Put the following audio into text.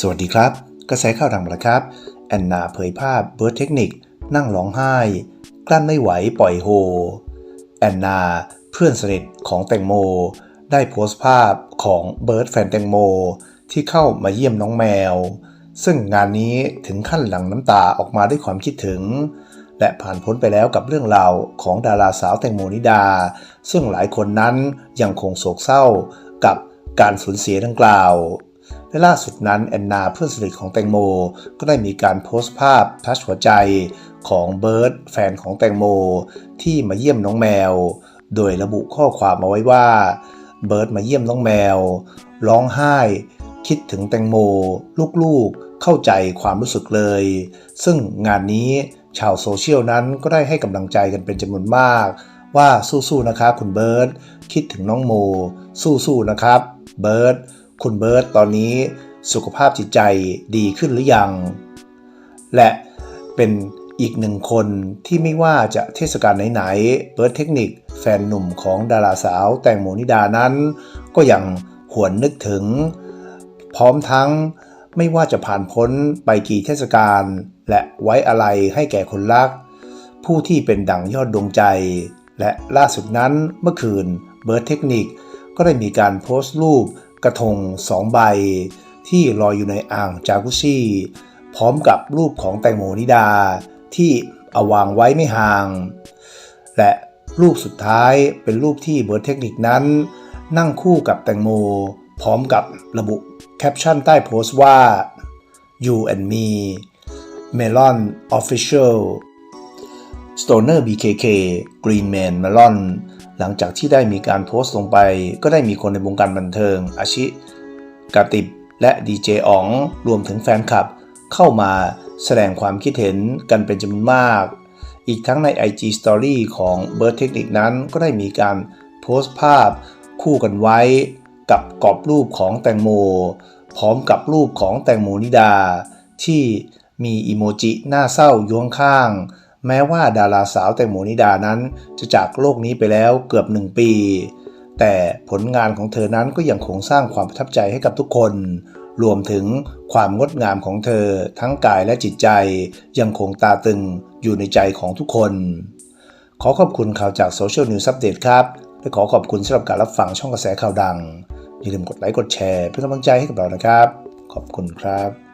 สวัสดีครับ กระแสข่าวดังมาแล้วครับ แอนนาเผยภาพเบิร์ดเทคนิค นั่งร้องไห้ กลั้นไม่ไหวปล่อยโฮ แอนนา เพื่อนสนิทของแตงโม ได้โพสต์ภาพของเบิร์ดแฟนแตงโม ที่เข้ามาเยี่ยมน้องแมว ซึ่งงานนี้ถึงขั้นหลั่งน้ำตาออกมาด้วยความคิดถึง และผ่านพ้นไปแล้วกับเรื่องราวของดาราสาวแตงโมนิดา ซึ่งหลายคนนั้นยังคงโศกเศร้ากับการสูญเสียดังกล่าว และล่าสุดนั้นแอนนาเพื่อนสนิทของแตงโม ก็ได้มีการโพสต์ภาพทัชหัวใจของเบิร์ดแฟนของแตงโม ที่มาเยี่ยมน้องแมว โดยระบุข้อความเอาไว้ว่าเบิร์ดมาเยี่ยมน้องแมว ร้องไห้ คิดถึงแตงโม ลูกๆ เข้าใจความรู้สึกเลย ซึ่งงานนี้ชาวโซเชียลนั้นก็ได้ให้กำลังใจกันเป็นจำนวนมาก ว่าสู้ๆนะครับคุณเบิร์ดคิดถึงน้องโม สู้ๆนะครับ เบิร์ด คุณเบิร์ตตอนนี้สุขภาพจิตใจดีขึ้นหรือยัง และเป็นอีกหนึ่งคนที่ไม่ว่าจะเทศกาลไหนๆเบิร์ตเทคนิคแฟนหนุ่มของดาราสาวแตงโมนิดานั้น ก็ยังหวนนึกถึง พร้อมทั้งไม่ว่าจะผ่านพ้นไปกี่เทศกาลและไว้อะไรให้แก่คนรัก ผู้ที่เป็นดั่งยอดดวงใจ และล่าสุดนั้นเมื่อคืนเบิร์ดเทคนิคก็ได้มีการโพสต์รูป กระทงสองใบที่ลอยอยู่ในอ่างจากุซี่ พร้อมกับรูปของแตงโมนิดาที่เอาวางไว้ไม่ห่าง และรูปสุดท้ายเป็นรูปที่เบิร์เทคนิคนั้น นั่งคู่กับแตงโม พร้อมกับระบุแคปชั่นใต้โพสต์ว่า you and me Melon Official Stoner BKK Greenman Melon หลังจากที่ได้มีการโพสต์ลงไป ก็ได้มีคนในวงการบันเทิง อาชิกาติบ และดีเจอ๋องรวมถึงแฟนคลับ เข้ามาแสดงความคิดเห็นกันเป็นจำนวนมาก อีกทั้งใน IG Story ของ Bird Technic นั้นก็ได้มีการโพสต์ภาพคู่กันไว้กับกรอบรูปของแตงโม พร้อมกับรูปของแตงโมนิดา ที่มีอีโมจิหน้าเศร้ายู่ข้าง แม้ว่าดาราสาวแตงโมนิดานั้น จะจากโลกนี้ไปแล้วเกือบหนึ่งปี แต่ผลงานของเธอนั้นก็ยังคงสร้างความประทับใจให้กับทุกคน รวมถึงความงดงามของเธอทั้งกายและจิตใจ ยังคงตาตึงอยู่ในใจของทุกคน ขอขอบคุณข่าวจากโซเชียลนิวส์อัปเดตครับ และขอขอบคุณสำหรับการรับฟังช่องกระแสข่าวดัง อย่าลืมกดไลค์กดแชร์เพื่อกำลังใจให้กับเรานะครับ ขอบคุณครับ